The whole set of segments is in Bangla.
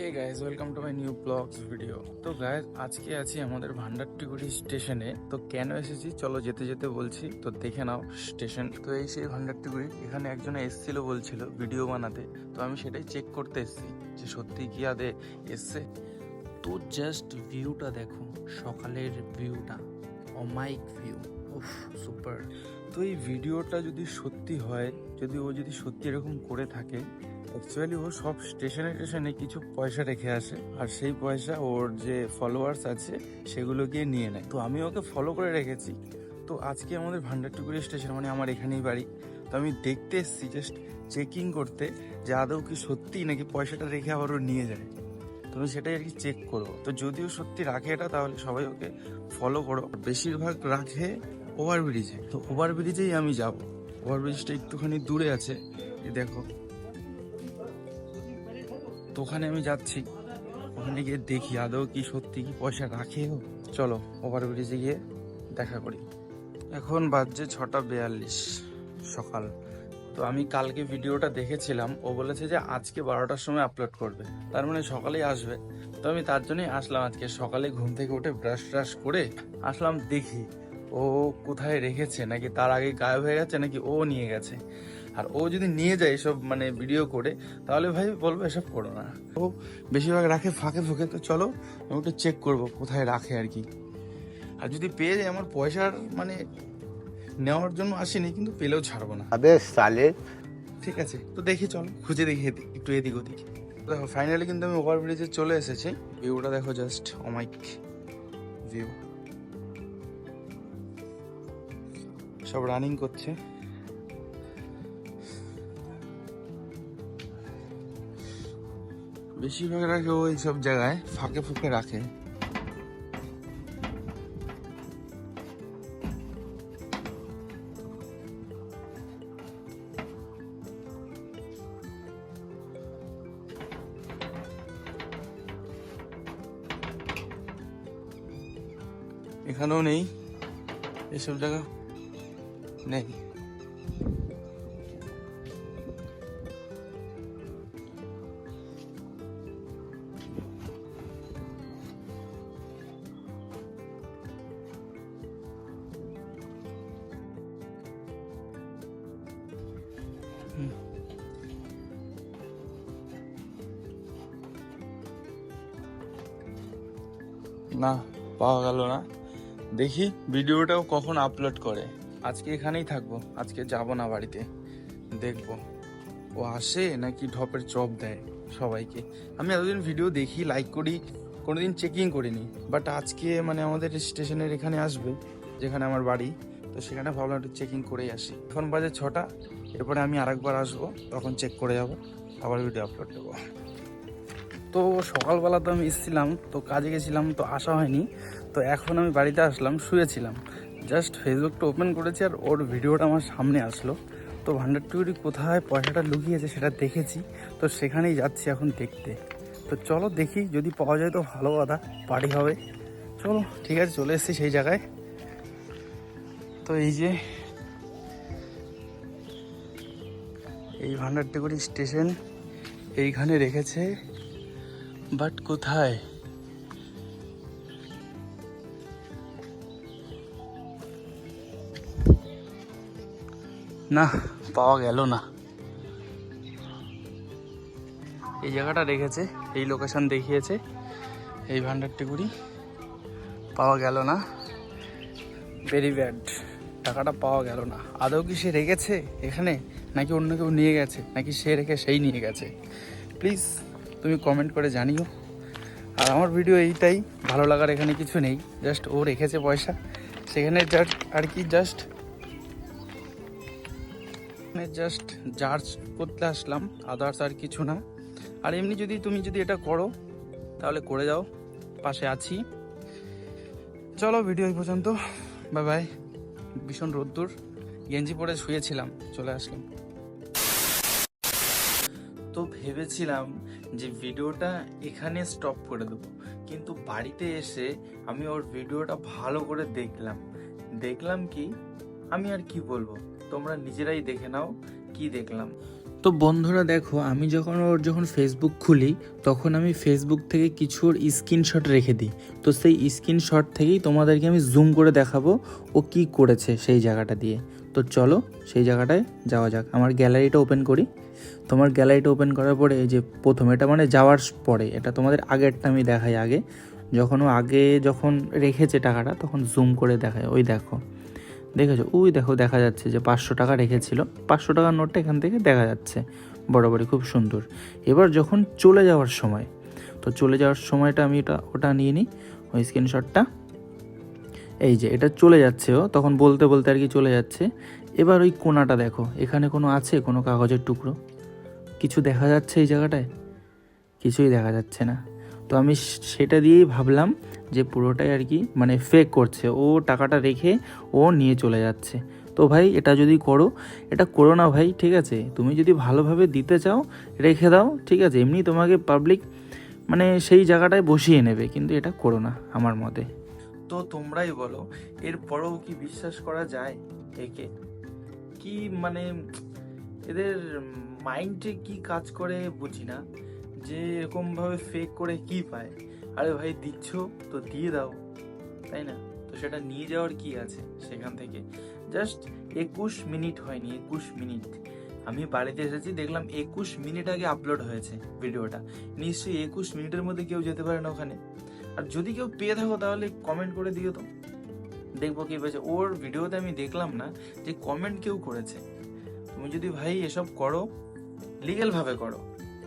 Hey guys welcome to my new blogs video তো গাইজ আজকে আছি আমাদের ভান্ডারটিগুড়ি স্টেশনে। তো কেন এসেছি? চলো যেতে যেতে বলছি। তো দেখে নাও স্টেশন। তো এই সেই ভান্ডারটিগুড়ি, এখানে একজন এসেছিল বলছিল ভিডিও বানাতে। তো আমি সেটাই চেক করতে এসেছি যে সত্যি কি আদে এসছে। তো জাস্ট ভিউটা দেখো, সকালের ভিউটা অমাইক ভিউ উফ সুপার তো এই ভিডিওটা যদি সত্যি হয়, যদি ও যদি সত্যি এরকম করে থাকে অ্যাকচুয়ালি ও সব স্টেশনে স্টেশনে কিছু পয়সা রেখে আসে। আর সেই পয়সা ওর যে ফলোয়ার্স আছে, সেগুলো গিয়ে নিয়ে নেয়। তো আমি ওকে ফলো করে রেখেছি। তো আজকে আমাদের ভান্ডারটুকুরি স্টেশন মানে আমার এখানেই বাড়ি। তো আমি দেখতে এসেছি জাস্ট চেকিং করতে যে আদৌ কি সত্যি নাকি পয়সাটা রেখে আবার ও নিয়ে যায়। তো আমি সেটাই আর কি চেক করব। তো যদিও সত্যি রাখে এটা, তাহলে সবাই ওকে ফলো করো। বেশিরভাগ রাখে ওভারব্রিজে তো ওভারব্রিজেই আমি যাব। ওভারব্রিজটা একটুখানি দূরে আছে। দেখো। তো ওখানে আমি যাচ্ছি। ওখানে গিয়ে দেখি আদৌ কি সত্যি কি পয়সা রাখে চলো ওভারব্রিজে গিয়ে দেখা করি। এখন বাজছে ছটা বেয়াল্লিশ সকাল। তো আমি কালকে ভিডিওটা দেখেছিলাম, ও বলেছে যে আজকে বারোটার সময় আপলোড করবে। তার মানে সকালেই আসবে। তো আমি তার জন্যই আসলাম আজকে। সকালে ঘুম থেকে উঠে ব্রাশ ট্রাশ করে আসলাম দেখি। ও কোথায় রেখেছে? নাকি তার আগে গায়েব হয়ে গেছে? নাকি ও নিয়ে গেছে? আর ও যদি নিয়ে যায় এসব মানে ভিডিও করে তাহলে ভাই বলব এসব করো না। ও বেশিরভাগ রাখে ফাঁকে ফুঁকে তো চলো আমি একটু চেক করব কোথায় রাখে আর কি। আর যদি পেয়ে যায় আমার পয়সার মানে নেওয়ার জন্য আসেনি কিন্তু পেলেও ছাড়বো না। সালে। ঠিক আছে তো দেখি চলো খুঁজে দেখি একটু এদিক ওদিক। দেখো ফাইনালি কিন্তু আমি ওভারব্রিজে চলে এসেছি। ভিউটা দেখো জাস্ট অমাইক ভিউ সব রানিং করছে। বেশিরভাগ রাখে ওই সব জায়গায় ফাঁকে ফুঁকে রাখে। এখানেও নেই এসব জায়গা নেই। না, পাওয়া গেল না। দেখি ভিডিওটাও কখন আপলোড করে। আজকে এখানেই থাকব, আজকে যাব না বাড়িতে। দেখব। ও আসে নাকি ঢপের চপ দেয় সবাইকে। আমি এতদিন ভিডিও দেখি লাইক করি, কোনোদিন চেকিং করিনি। বাট আজকে মানে আমাদের স্টেশনের এখানে আসবে, যেখানে আমার বাড়ি, তো সেখানে ভাবলাম একটু চেকিং করেই আসি। এখন বাজে ছটা, এরপরে আমি আরেকবার আসব, তখন চেক করে যাব, আবার ভিডিও আপলোড দেবো। তো সকালবেলা তো আমি এসেছিলাম, তো কাজে গেছিলাম, তো আসা হয়নি। তো এখন আমি বাড়িতে আসলাম, শুয়েছিলাম। জাস্ট ফেসবুকটা ওপেন করেছি আর ওর ভিডিওটা আমার সামনে আসলো। তো ভান্ডার টুকুরি কোথায়, পয়সাটা লুকিয়েছে সেটা দেখেছি। তো সেখানেই যাচ্ছি এখন দেখতে। তো চলো দেখি, যদি পাওয়া যায় তো ভালো কথা পার্টি হবে। চলো, ঠিক আছে, চলে এসেছি সেই জায়গায়। তো এই যে, এই ভান্ডার টুকুরি স্টেশন এইখানে রেখেছে। বাট কোথায়? না, পাওয়া গেল না। এই জায়গাটা রেখেছে, এই লোকেশন দেখিয়েছে, এই ভান্ডারটিগুড়ি পাওয়া গেল না। ভেরি ব্যাড টাকাটা পাওয়া গেল না। আদৌ কি সে রেখেছে এখানে? নাকি অন্য কেউ নিয়ে গেছে? নাকি সে রেখে সেই নিয়ে গেছে? প্লিজ তুমি কমেন্ট করে জানিও। আর আমার ভিডিও এইটাই, ভালো লাগার এখানে কিছু নেই জাস্ট ও রেখেছে পয়সা। সেখানে জাস্ট আর কি জাস্ট জাস্ট জার্জ করতে আসলাম আদার্স আর কিছু না। আর এমনি যদি তুমি যদি এটা করো, তাহলে করে যাও, পাশে আছি। চলো ভিডিও এই পর্যন্ত বাই বাই ভীষণ রোদ্দুর, গেঞ্জি পরে শুয়েছিলাম, চলে আসলাম। তো ভেবেছিলাম যে ভিডিওটা এখানে স্টপ করে দেবো। কিন্তু বাড়িতে এসে আমি ওর ভিডিওটা ভালো করে দেখলাম। দেখলাম কি? আমি আর কি বলব? তোমরা নিজেরাই দেখে নাও কি দেখলাম। তো বন্ধুরা দেখো, আমি যখন ওর যখন ফেসবুক খুলি, তখন আমি ফেসবুক থেকে কিছু ওর স্ক্রিনশট রেখে দিই। তো সেই স্ক্রিনশট থেকেই তোমাদেরকে আমি জুম করে দেখাবো ও কি করেছে সেই জায়গাটা দিয়ে। তো চলো সেই জায়গাটায় যাওয়া যাক। আমার গ্যালারিটা ওপেন করি। তোমার গ্যালারিটা ওপেন করার পরে যে প্রথম এটা মানে যাওয়ার পরে, এটা তোমাদের আগেরটা আমি দেখাই আগে। যখন ও আগে যখন রেখেছে টাকাটা, তখন জুম করে দেখায়। ওই দেখো। দেখেছ? ওই দেখো, দেখা যাচ্ছে যে পাঁচশো টাকা রেখেছিল। পাঁচশো টাকার নোটটা এখান থেকে দেখা যাচ্ছে। বরাবরই খুব সুন্দর। এবার যখন চলে যাওয়ার সময়, তো চলে যাওয়ার সময়টা আমি ওটা ওটা নিয়ে নিই, ওই স্ক্রিনশটটা এই যে, এটা চলে যাচ্ছে ও। তখন বলতে বলতে আর কি চলে যাচ্ছে। এবার ওই কোনাটা দেখো। এখানে কোনো আছে, কোনো কাগজের টুকরো? কিছু দেখা যাচ্ছে এই জায়গাটায়? কিছুই দেখা যাচ্ছে না। তো আমি সেটা দিয়েই ভাবলাম যে পুরোটাই আর কি মানে ফেক করছে। ও টাকাটা রেখে ও নিয়ে চলে যাচ্ছে। তো ভাই, এটা যদি করো, এটা করো না ভাই, ঠিক আছে? তুমি যদি ভালোভাবে দিতে চাও, রেখে দাও, ঠিক আছে? এমনি তোমাকে পাবলিক মানে সেই জায়গাটায় বসিয়ে নেবে, কিন্তু এটা করো না আমার মতে। তো তোমরাই বলো, এরপরেও কি বিশ্বাস করা যায় একে? কি মানে এদের মাইন্ডে কি কাজ করে বুঝি না, যে এরকমভাবে ফেক করে কি পায়। আরে ভাই, দিচ্ছ, তো দিয়ে দাও, তাই না? তো সেটা নিয়ে যাওয়ার কি আছে সেখান থেকে? জাস্ট একুশ মিনিট হয়নি, একুশ মিনিট। আমি বাড়িতে এসেছি, দেখলাম একুশ মিনিট আগে আপলোড হয়েছে ভিডিওটা। নিশ্চয়ই একুশ মিনিটের মধ্যে কেউ যেতে পারে না ওখানে। আর যদি কেউ পেয়ে থাকো, তাহলে কমেন্ট করে দিও তো। দেখব কি বলছে ওর ভিডিওতে আমি দেখলাম না যে কমেন্ট কেউ করেছে। তুমি যদি ভাই এসব করো লিগেল ভাবে করো,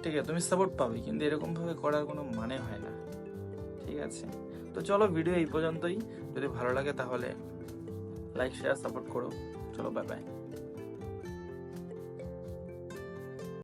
ঠিক আছে, তুমি সাপোর্ট পাবে, কিন্তু এরকমভাবে করার কোনো মানে হয় না। ঠিক আছে? তো চলো ভিডিও এই পর্যন্তই। যদি ভালো লাগে তাহলে লাইক শেয়ার সাপোর্ট করো। চলো বাই বাই